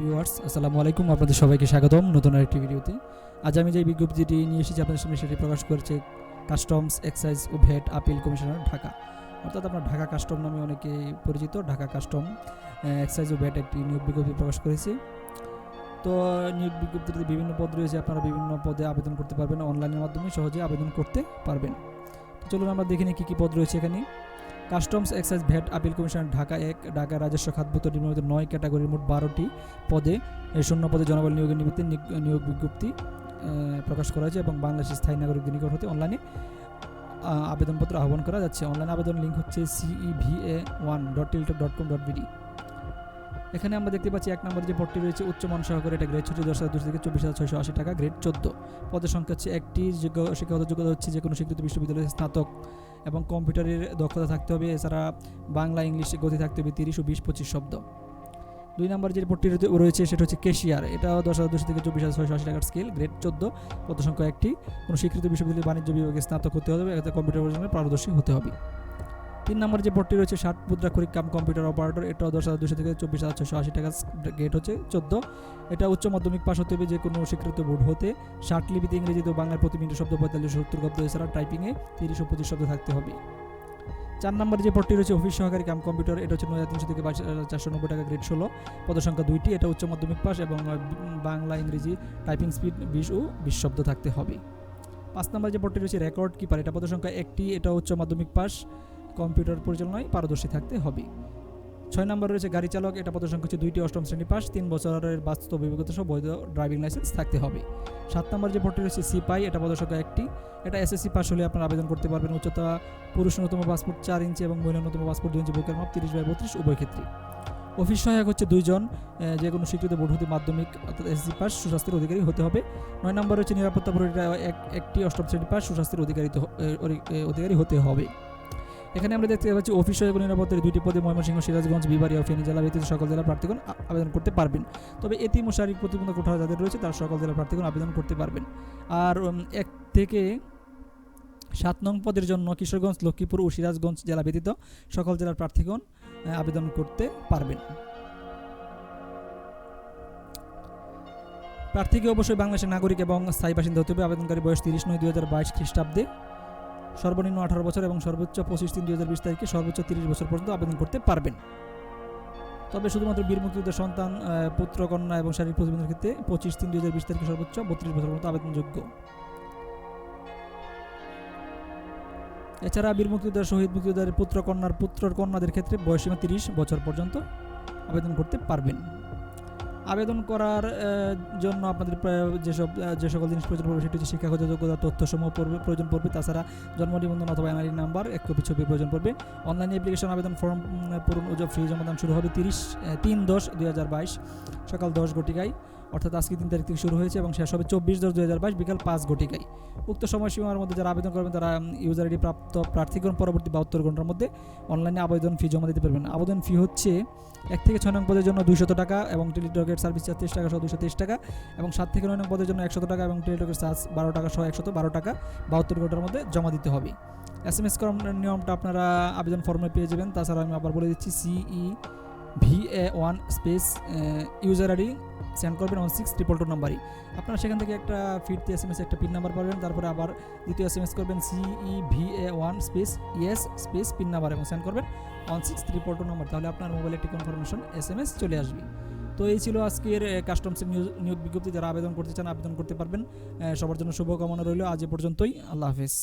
Viewers আসসালামু আলাইকুম, আপনাদের সবাইকে স্বাগতম নতুন আরেকটি ভিডিওতে। আজ আমি যে বিজ্ঞপ্তিটি নিয়ে এসেছি, আপনাদের সামনে সেটি প্রকাশ করেছে কাস্টমস এক্সাইজ ও ভ্যাট আপিল কমিশনার ঢাকা। অর্থাৎ আপনার ঢাকা কাস্টম নামে অনেকে পরিচিত, ঢাকা কাস্টম এক্সাইজ ও ভ্যাট একটি নিয়োগ বিজ্ঞপ্তি প্রকাশ করেছে। তো, নিয়োগ বিজ্ঞপ্তিতে বিভিন্ন পদ রয়েছে, আপনারা বিভিন্ন পদে আবেদন করতে পারবেন অনলাইনের মাধ্যমে সহজে আবেদন করতে পারবেন। তো চলুন আমরা দেখে নিই কী কী পদ রয়েছে এখানে। Customs excise VAT appeal commission Dhaka এক, ঢাকা রাজস্ব খাতভুক্ত নিম্নলিখিত নয় ক্যাটাগরির মোট বারোটি পদে শূন্য পদে জনবল নিয়োগের নিমিত্তে নিয়োগ বিজ্ঞপ্তি প্রকাশ করা হয়েছে এবং বাংলাদেশের স্থায়ী নাগরিকদের নিকট হতে অনলাইনে আবেদনপত্র আহ্বান করা যাচ্ছে। অনলাইন আবেদন লিঙ্ক হচ্ছে CEVA one dot Teletalk dot com dot BD এখানে আমরা দেখতে পাচ্ছি এক নম্বরে যে পদটি রয়েছে উচ্চমান সহকারে এটা গ্রেড ছুটি, দশ হাজার দুশো থেকে চব্বিশ হাজার ছয়শো আশি টাকা, গ্রেড চোদ্দ। পদের সংখ্যা হচ্ছে একটি যোগ্য শিক্ষাগত যোগ্যতা হচ্ছে যে কোনো স্বীকৃত বিশ্ববিদ্যালয়ের স্নাতক। এবং কম্পিউটারের দক্ষতা থাকতে হবে, এছাড়া বাংলা, ইংলিশে গতি থাকতে হবে তিরিশ ও বিশ পঁচিশ শব্দ। দুই নম্বর যে পট্টি রয়েছে- সেটা হচ্ছে কেশিয়ার। এটাও দশ হাজার দুশো থেকে চব্বিশ হাজার ছয়শো আশি টাকার স্কেল, গ্রেড চোদ্দ। পদ সংখ্যা একটি, কোনো স্বীকৃত বিশ্ববিদ্যালয়ের বাণিজ্য বিভাগে স্নাতক হতে হবে, এতে কম্পিউটার পারদর্শী হতে হবে। তিন নম্বর যে পট্টি রয়েছে ষাট মুদ্রাক্ষরিক কাম কম্পিউটার অপারেটর এটাও দশ হাজার দুশো থেকে চব্বিশ হাজার ছশো আশি টাকা গ্রেড হচ্ছে চোদ্দ। এটা উচ্চ মাধ্যমিক পাস হতে হবে যে কোনো স্বীকৃত বোর্ড হতে। ষাট লিপিতে ইংরেজিতে ও বাংলায় প্রতি মিনিট শব্দ, পঁয়তাল্লিশ সত্তর শব্দ এছাড়া টাইপিংয়ে তিরিশ ও পঁচিশ শব্দ থাকতে হবে। চার নম্বর যে পদটি রয়েছে অফিস সহকারী কাম কম্পিউটার এটা হচ্ছে নয় হাজার তিনশো থেকে চারশো নব্বই টাকা গ্রেড ষোলো। পদ সংখ্যা দুইটি, এটা উচ্চ মাধ্যমিক পাস এবং বাংলা, ইংরেজি টাইপিং স্পিড বিশ ও বিশ শব্দ থাকতে হবে। পাঁচ নম্বর যে পদটি রয়েছে রেকর্ড কিপার এটা পদ সংখ্যা একটি, এটা উচ্চ মাধ্যমিক পাস কম্পিউটার পরিচালনায় পারদর্শী থাকতে হবে। ছয় নম্বর রয়েছে গাড়ি চালক, এটা পদ সংখ্যা হচ্ছে দুইটি, অষ্টম শ্রেণি পাস তিন বছরের বাস্তব অভিজ্ঞতা সহ বৈধ ড্রাইভিং লাইসেন্স থাকতে হবে। সাত নম্বর যে পদটি রয়েছে, সিপাই, এটা পদ সংখ্যা একটি। এটা এসএসসি পাস হলে আপনারা আবেদন করতে পারবেন উচ্চতা পুরুষ ন্যূনতম পাসপোর্ট চার ইঞ্চি এবং মহিলা ন্যূনতম পাসপোর্ট দুই ইঞ্চি, বুকের মাপ তিরিশ বাই বত্রিশ, উভয় ক্ষেত্রে। অফিস সহায়ক হচ্ছে দুইজন যে কোনো স্বীকৃত বোর্ড হতে মাধ্যমিক, অর্থাৎ এসএসসি পাস সুস্বাস্থ্যের অধিকারী হতে হবে। নয় নম্বর হচ্ছে নিরাপত্তা এক একটি, অষ্টম শ্রেণি পাস সুস্বাস্থ্যের অধিকারী অধিকারী হতে হবে। এখানে আমরা দেখতে পাচ্ছি অফিস সহায়ক নিরাপত্তার দুইটি পদে ময়মনসিংহ, সিরাজগঞ্জ, বিবাড়িয়া ও ফেনী জেলা ব্যতীত সকল জেলার প্রার্থীগণ আবেদন করতে পারবেন। তবে এতিম ও শারীরিক প্রতিবন্ধক কোঠা যাদের রয়েছে, তারা সকল জেলার প্রার্থীগণ আবেদন করতে পারবেন। আর এক থেকে সাত নং পদের জন্য কিশোরগঞ্জ, লক্ষ্মীপুর ও সিরাজগঞ্জ জেলা ব্যতীত সকল জেলার প্রার্থীগণ আবেদন করতে পারবেন। প্রার্থীকে অবশ্যই বাংলাদেশের নাগরিক এবং স্থায়ী বাসিন্দা হতে হবে। আবেদনকারী বয়স তিরিশ নয়, দুই হাজার বাইশ খ্রিস্টাব্দে। সর্বনিম্ন আঠারো বছর এবং সর্বোচ্চ পঁচিশ তিন দুই হাজার বিশ তারিখে সর্বোচ্চ তিরিশ বছর পর্যন্ত আবেদন করতে পারবেন। তবে শুধুমাত্র বীর মুক্তিযুদ্ধের সন্তান পুত্র, কন্যা এবং শারীরিক প্রতিবন্ধের ক্ষেত্রে পঁচিশ তিন দুই হাজার বিশ তারিখে সর্বোচ্চ বত্রিশ বছর পর্যন্ত আবেদনযোগ্য। এছাড়া বীর মুক্তিযোদ্ধার, শহীদ মুক্তিযোদ্ধার পুত্র, কন্যার পুত্র কন্যাদের ক্ষেত্রে বয়সীমা তিরিশ বছর পর্যন্ত আবেদন করতে পারবেন। আবেদন করার জন্য আপনাদের যেসব যে সকল জিনিস প্রয়োজন পড়বে সেটি হচ্ছে শিক্ষাগত যোগ্যতা, তথ্যসমূহ প্রয়োজন পড়বে। তাছাড়া জন্ম নিবন্ধন অথবা এমআইডি নাম্বার, এক কপি ছবি প্রয়োজন পড়বে। অনলাইন অ্যাপ্লিকেশন আবেদন ফর্ম, পূরণ ও ফি জমাদান শুরু হবে তিরিশ তিন দশ দুই হাজার বাইশ, সকাল দশ ঘটিকায়। অর্থাৎ আজকে তিন তারিখ থেকে শুরু হয়েছে এবং শেষ হবে চব্বিশ দশ দুই হাজার বাইশ বিকাল পাঁচ ঘটিকায়। উক্ত সময়সীমার মধ্যে যারা আবেদন করবেন তারা ইউজার আইডি প্রাপ্ত প্রার্থীগণ পরবর্তী বাহাত্তর ঘণ্টার মধ্যে অনলাইনে আবেদন ফি জমা দিতে পারবেন। আবেদন ফি হচ্ছে এক থেকে ছয় নং পদের জন্য দুইশত টাকা এবং টেলিটকের সার্ভিস চার্জ তেইশ টাকা সহ দুশো তেইশ টাকা এবং সাত থেকে নয় নং পদের জন্য একশত টাকা এবং টেলিটকের চার্জ বারো টাকা সহ একশত বারো টাকা বাহাত্তর ঘণ্টার মধ্যে জমা দিতে হবে। এস এম এস নিয়মটা আপনারা আবেদন ফর্মে পেয়ে যাবেন। তাছাড়া আমি আবার বলে দিচ্ছি CE V A one space user ID send করবেন ওয়ান সিক্স ট্রিপল টু নাম্বারই আপনারা সেখান থেকে একটা ফিরতি এস এম এস একটা পিন নাম্বার পাবেন, তারপরে আবার দ্বিতীয় এস এম এস করবেন CE V A one space ES space pin number এবং সেন্ড করবেন one six triple two number তাহলে আপনার মোবাইলে একটি কনফার্মেশন এস এম এস চলে আসবে। তো এই ছিল আজকের কাস্টমসের নিয়োগ বিজ্ঞপ্তি। যারা আবেদন করতে চান, আবেদন করতে পারবেন। সবার জন্য শুভকামনা রইল। আজ এ পর্যন্তই। আল্লাহ হাফেজ।